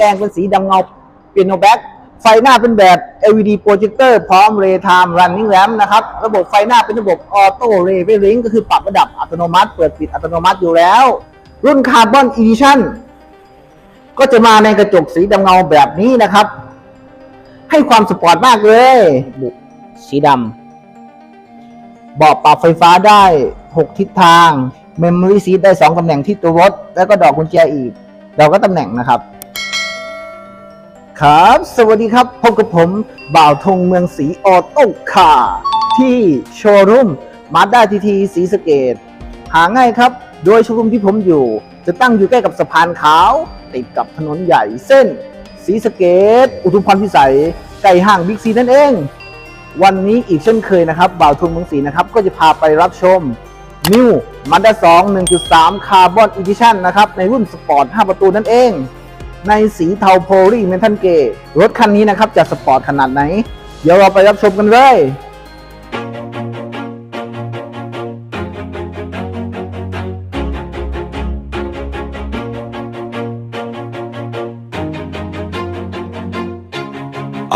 แกรงเป็นสีดำเงาเปียโนแบ็กไฟหน้าเป็นแบบ LED โปรเจคเตอร์พร้อม Ray Time Running Ramp นะครับ ระบบไฟหน้าเป็นระบบ Auto Ray v e r i n g ก็คือปรับระดับอัตโนมัติ เปิดปิดอัตโนมัติอยู่แล้ว รุ่น Carbon Edition ก็จะมาในกระจกสีดำเงาแบบนี้นะครับ ให้ความสปอร์ตมากเลยบุสีดำเบาะปรับไฟฟ้าได้ 6 ทิศทาง Memory Seat ได้ 2 ตำแหน่งที่ตัวรถ แล้วก็ดอกกุญแจอีก เราก็ตำแหน่งนะครับ ครับ สวัสดีครับ พบกับผมบ่าวธงเมืองสีออโต้คาร์ที่โชว์รูมมาด้าทีทีสีสเกต หาง่ายครับ โดยโชว์รูมที่ผมอยู่ จะตั้งอยู่ใกล้กับสะพานขาว ติดกับถนนใหญ่เส้นสีสเกต อุทุมพรพิสัยใกล้ห้างบิ๊กซีนั่นเอง วันนี้อีกเช่นเคยนะครับ บ่าวทุนเมืองศรีนะครับ ก็จะพาไปรับชม New Mazda 2 1.3 Carbon Edition นะครับ ในรุ่นสปอร์ต5ประตูนั่นเอง ในสีเทาโพลีเมทัลเกรถคันนี้นะครับจะสปอร์ตขนาดไหน เดี๋ยวเราไปรับชมกันเลย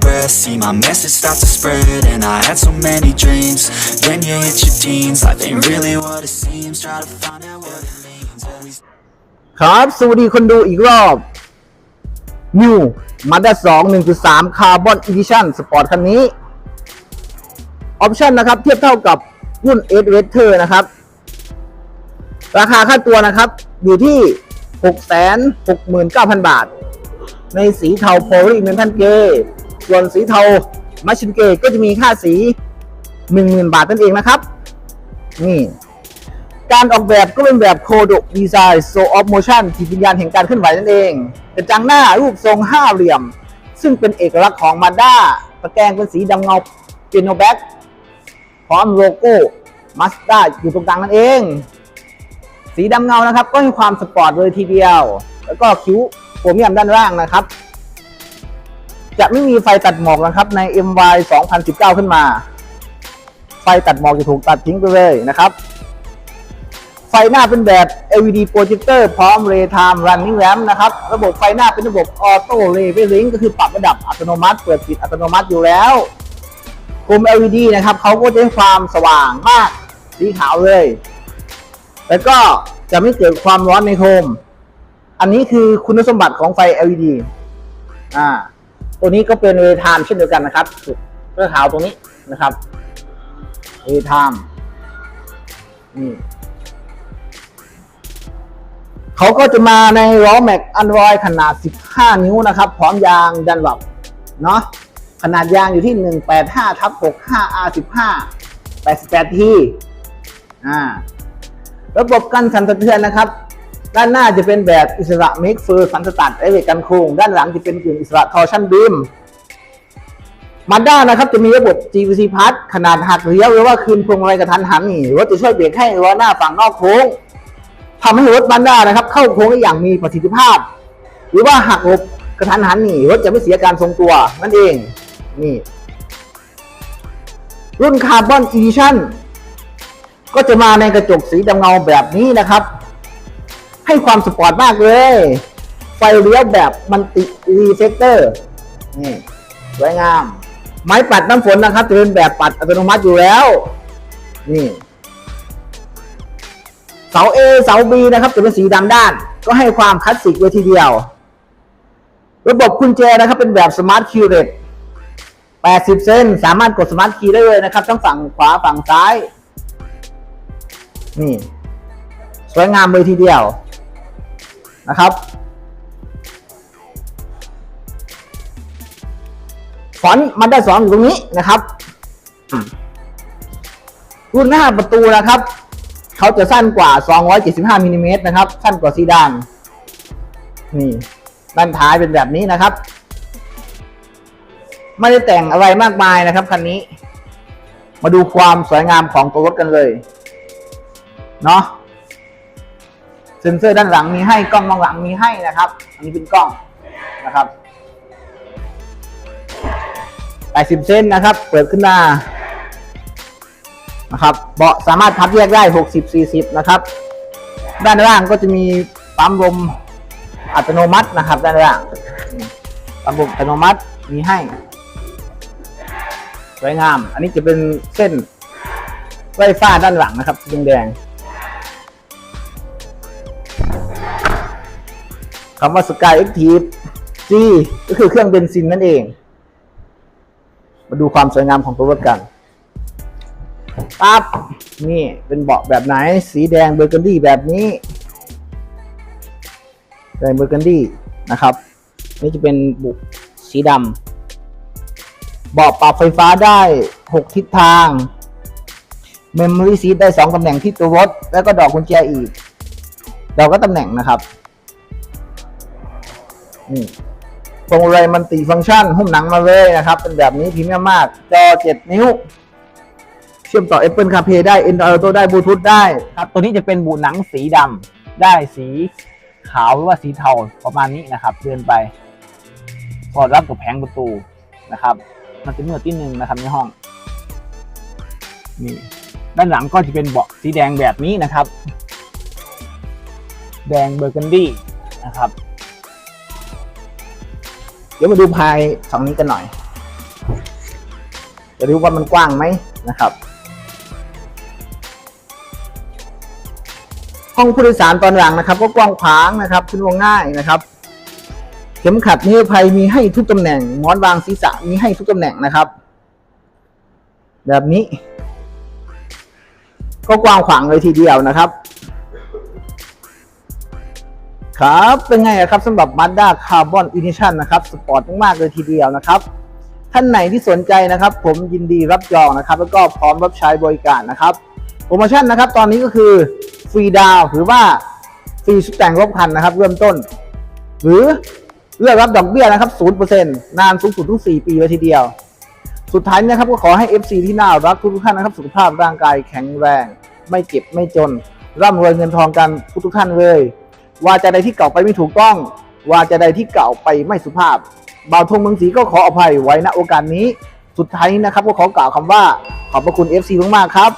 breath, see my message start to spread. And I had so many dreams. Then you hit your teens, life ain't really what it seems. Try to find out what it means. Always ครับ สวัสดีคนดูอีกรอบ New Mazda 2 1.3 Carbon Edition Sport คันนี้ ออปชันนะครับ เทียบเท่ากับรุ่น S r e t e r นะครับ ราคาค่าตัวนะครับ อยู่ที่ 669,000 บาท ในสีเทาโพลีเมนทันเก ส่วนสีเทามัชชินเกก็จะมีค่าสี 10,000 บาทนั่นเองนะครับ นี่ การออกแบบก็เป็นแบบโคโดดีไซน์โซออฟโมชั่นจิตวิญญาณแห่งการเคลื่อนไหวนั่นเองกระจังหน้ารูปทรงห้าเหลี่ยม ซึ่งเป็นเอกลักษณ์ของมาด้าตะแกรงเป็นสีดำเงาเปียโนแบ็กพร้อมโลโก้มาสด้าอยู่ตรงกลางนั่นเอง สีดำเงานะครับ ก็ให้ความสปอร์ตเลยทีเดียว แล้วก็คิ้วโครเมียมด้านล่างนะครับ จะไม่มีไฟตัดหมอกนะครับใน MY 2019 ขึ้นมา ไฟตัดหมอกจะถูกตัดทิ้งไปเลยนะครับ ไฟหน้าเป็นแบบ LED โปรเจคเตอร์พร้อม Ray Time Running Ramp นะครับ ระบบไฟหน้าเป็นระบบ Auto Ray v e r i n g ก็คือปรับระดับอัตโนมัติ เปิดปิดอัตโนมัติอยู่แล้วโคม LED นะครับเขาก็จะให้ความสว่างมากสีขาวเลย แล้วก็จะไม่เกิดความร้อนในโคมอันนี้คือคุณสมบัติของไฟ LED อ่า ตัวนี้ก็เป็น Ray Time เช่นเดียวกันนะครับจุดเสื้อขาวตรงนี้นะครับ Ray Time นี่เขาก็จะมาในล้อแม็กอันรอยขนาด 15 นิ้วนะครับ พร้อมยางดันหลับเนาะขนาดยางอยู่ที่ 185ทับ65 R15 88ทีอ่าระบบกันสั่นสะเทือนนะครับ ด้านหน้าจะเป็นแบบอิสระเมกเฟอร์สันสตัดไอเวกกันโครงด้านหลังจะเป็นกึ่งอิสระทอร์ชันบีมมาด้านะครับจะมีระบบ GVC Plus ขนาดหักเลี้ยวหรือว่าคืนพวงมาลัยกระทันหันนี่รถจะช่วยเบรกให้ล้อหน้าฝั่งนอกโค้งทำให้รถบันด้านะครับ เข้าโค้งได้อย่างมีประสิทธิภาพ หรือว่าหักหลบกระทันหันนี่รถจะไม่เสียการทรงตัวนั่นเองนี่ รุ่นคาร์บอนอีดิชั่นก็จะมาในกระจกสีดำเงาแบบนี้นะครับ ให้ความสปอร์ตมากเลย ไฟเลี้ยวแบบมันติรีเฟกเตอร์นี่สวยงาม ไม้ปัดน้ำฝนนะครับจะเป็นแบบปัดอัตโนมัติอยู่แล้ว นี่ เสา A เสา B นะครับจะเป็นสีดำด้าน ก็ให้ความคลาสสิกเลยทีเดียว ระบบกุญแจนะครับเป็นแบบสมาร์ทคีย์เรท80 เซนสามารถกดสมาร์ทคีย์ได้เลยนะครับ ทั้งฝั่งขวาฝั่งซ้าย นี่ สวยงามเลยทีเดียว นะครับฟอนต์มันได้สองอยู่ตรงนี้นะครับรุ่นหน้าประตูนะครับเขาจะสั้นกว่า 275มิลลิเมตรนะครับ สั้นกว่าซีดานนี่ด้านท้ายเป็นแบบนี้นะครับ ไม่ได้แต่งอะไรมากมายนะครับคันนี้ มาดูความสวยงามของตัวรถกันเลย เนาะ เซ็นเซอร์ด้านหลังมีให้กล้องมองหลังมีให้นะครับ อันนี้เป็นกล้องนะครับ80เซนนะครับ เปิดขึ้นมานะครับ เบาะสามารถพับแยกได้ 60 40 นะครับ ด้านล่างก็จะมีปั๊มลมอัตโนมัตินะครับ ด้านล่างปั๊มลมอัตโนมัติมีให้สวยงาม อันนี้จะเป็นเส้นไฟฟ้าด้านหลังนะครับสีแดง คำว่า Sky Active G ก็คือเครื่องเบนซินนั่นเอง มาดูความสวยงามของตัวรถกันปั๊บนี่เป็นเบาะแบบไหน สีแดงเบอร์กันดี้แบบนี้แดงเบอร์กันดี้นะครับ นี่จะเป็นบุกสีดำเบาะปรับไฟฟ้าได้ 6 ทิศทาง Memory Seat ได้ 2ตำแหน่งที่ตัวรถ แล้วก็ดอกกุญแจอีกดอกก็ตำแหน่งนะครับ นี่พวงมาลัยมันติฟังก์ชันหุ้มหนังมาเลยนะครับ เป็นแบบนี้พรีเมียมมาก จอ 7 นิ้ว เชื่อมต่อ Apple CarPlay ได้ Android Auto ได้ Bluetooth ได้ครับ ตัวนี้จะเป็นบูหนังสีดำได้สีขาวหรือว่าสีเทาประมาณนี้นะครับ เดินไปสอดรับกับแผงประตูนะครับ มันจะมืดที่หนึ่งนะครับในห้องนี่ด้านหลังก็จะเป็นเบาะสีแดงแบบนี้นะครับ แดงเบอร์กันดี้นะครับ ดี๋ยวมาดูภายฝั่งนี้กันหน่อย จะดูว่ามันกว้างไหมนะครับ ห้องผู้โดยสารตอนหลังนะครับ ก็กว้างขวางนะครับขึ้นลงง่ายนะครับ เข็มขัดนิรภัยมีให้ทุกตำแหน่งหมอนวางศีรษะมีให้ทุกตำแหน่งนะครับ แบบนี้ ก็กว้างขวางเลยทีเดียวนะครับ ครับ เป็นไงครับสำหรับ Mazda Carbon Edition นะครับสปอร์ตมากๆเลยทีเดียวนะครับท่านไหนที่สนใจนะครับ ผมยินดีรับจองนะครับ แล้วก็พร้อมรับใช้บริการนะครับโปรโมชั่นนะครับ ตอนนี้ก็คือฟรีดาวหรือว่าฟรีชุดแต่งรถคันนะครับ เริ่มต้น หรือเลือกรับดอกเบี้ยนะครับ0%นานสูงสุดทุก 4 ปีเลยทีเดียว สุดท้ายนะครับก็ขอให้ FC ที่น่ารักทุกท่านนะครับ สุขภาพร่างกายแข็งแรง ไม่เจ็บไม่จน ร่ำรวยเงินทองกันทุกท่านเลย ว่าจะใดที่เก่าไปไม่ถูกต้องว่าจะใดที่เก่าไปไม่สุภาพบ่าวทงเมืองศรีก็ขออภัยไว้ณโอกาสนี้ สุดท้ายนะครับก็ขอกล่าวคำว่าขอบพระคุณ FC มากๆครับ